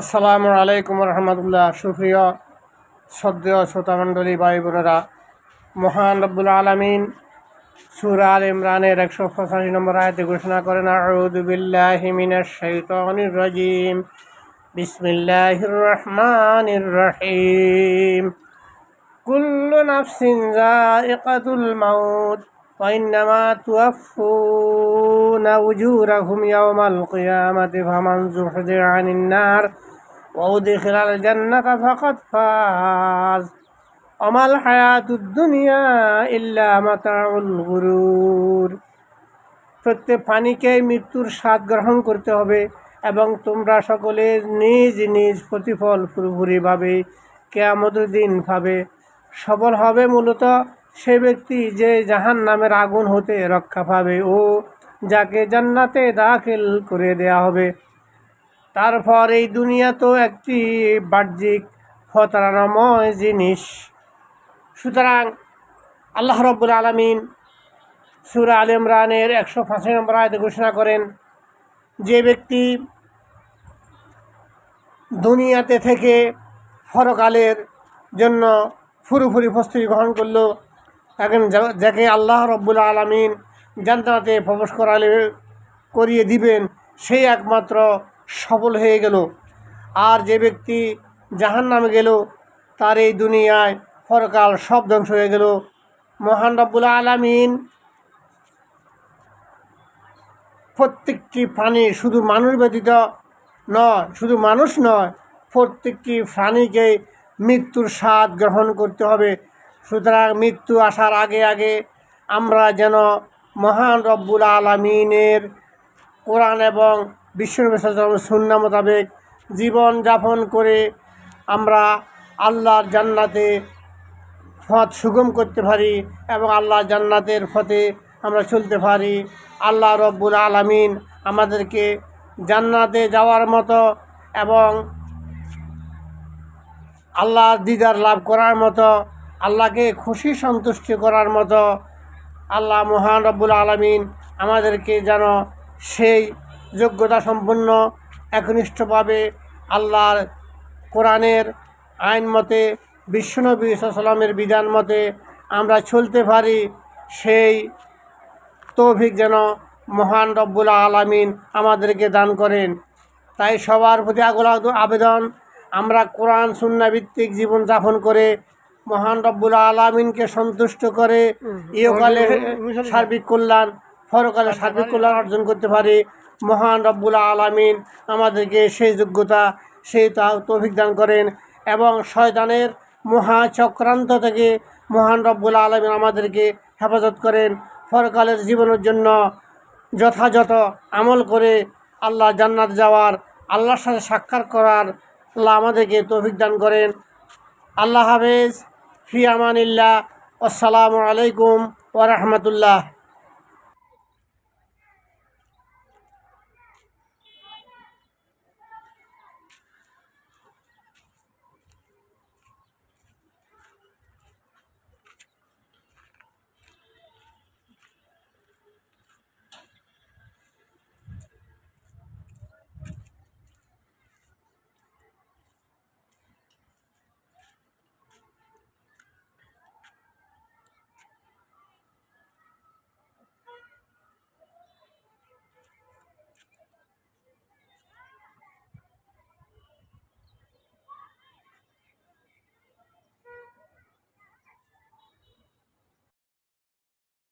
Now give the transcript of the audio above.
আসসালামু আলাইকুম রহমতুল্লাহ। সুপ্রিয় শ্রদ্ধেয় শ্রোতামণ্ডলী ভাই বোনেরা, মহান রব্বুল আলমিন সুরা আল ইমরানের একশো পঁচাশি নম্বর আয়তে ঘোষণা করেন আউদুবিল্লাহি মিনাশ শাইতানির রাজিম। বিসমিল্লাহির রহমানির রহিম। কুল্লু নাফসিন যায়িকাতুল মাউত। وإنما توفون أجورهم يوم القيامة فمن زحزح عن النار وأدخل الجنة فقد فاز وما الحياة الدنيا إلا متاع الغرور প্রত্যেক প্রাণীকেই মৃত্যুর স্বাদ গ্রহণ করতে হবে এবং তোমরা সকলে নিজ নিজ প্রতিফল পুরোপুরিভাবে কেয়ামতের দিন পাবে সবল হবে মূলত সে ব্যক্তি যে জাহান নামের আগুন হতে রক্ষা পাবে, ও যাকে জান্নাতে দাখিল করে দেয়া হবে। তারপর এই দুনিয়া তো একটি বাহ্যিক ফতরানময় জিনিস। সুতরাং আল্লাহ রব্বুল আলমিন সুরা আল ইমরানের একশো পাঁচি নম্বর আয়তে ঘোষণা করেন, যে ব্যক্তি দুনিয়াতে থেকে ফরকালের জন্য ফুরুফুরি প্রস্তুতি গ্রহণ করল এখন যাকে আল্লাহ রব্বুল আলমিন জান্নাতে প্রবেশ করালে, করিয়ে দিবেন সেই একমাত্র সফল হয়ে গেল। আর যে ব্যক্তি জাহান নামে গেল, তার এই দুনিয়ায় ফরকাল সব ধ্বংস হয়ে গেল। মহান রব্বুল আলমিন প্রত্যেকটি প্রাণী শুধু মানুষ ব্যতীত নয়, শুধু মানুষ নয়, প্রত্যেকটি প্রাণীকে মৃত্যুর স্বাদ গ্রহণ করতে হবে। সুতরাং মৃত্যু আসার আগে আগে আমরা যেন মহান রব্বুল আলমিনের কোরআন এবং বিশ্বনবী সুন্না মোতাবেক জীবন যাপন করে আমরা আল্লাহর জান্নাতে পথ সুগম করতে পারি এবং আল্লাহ জান্নাতের পথে আমরা চলতে পারি। আল্লাহ রব্বুল আলমিন আমাদেরকে জান্নাতে যাওয়ার মতো এবং আল্লাহ দিদার লাভ করার মতো আল্লাহকে খুশি সন্তুষ্টি করার মতো আল্লাহ মহান রব্বুল আলমিন আমাদেরকে যেন সেই যোগ্যতা সম্পন্ন, একনিষ্ঠভাবে আল্লাহর কোরআনের আইন মতে বিশ্বনবী সাল্লামের বিধান মতে আমরা চলতে পারি, সেই তৌফিক যেন মহান রব্বুল আলমিন আমাদেরকে দান করেন। তাই সবার প্রতি আগুল আবেদন, আমরা কোরআন সুন্নাভিত্তিক জীবনযাপন করে মহান রব্বুল আলমিনকে সন্তুষ্ট করে ইহকালে সার্বিক কল্যাণ ফরকালে সার্বিক কল্যাণ অর্জন করতে পারে। মহান রব্বুল আলমিন আমাদেরকে সেই যোগ্যতা সেই তৌফিক দান করেন এবং শয়তানের মহা চক্রান্ত থেকে মহান রব্বুল আলমিন আমাদেরকে হেফাজত করেন। ফরকালের জীবনের জন্য যথাযথ আমল করে আল্লাহ জান্নাত যাওয়ার আল্লাহর সাথে সাক্ষাৎ করার আল্লাহ আমাদেরকে তৌফিক দান করেন। আল্লাহ হাফেজ। ফি আমানিল্লাহ। আসসালামু আলাইকুম ওরহমতুল্লাহ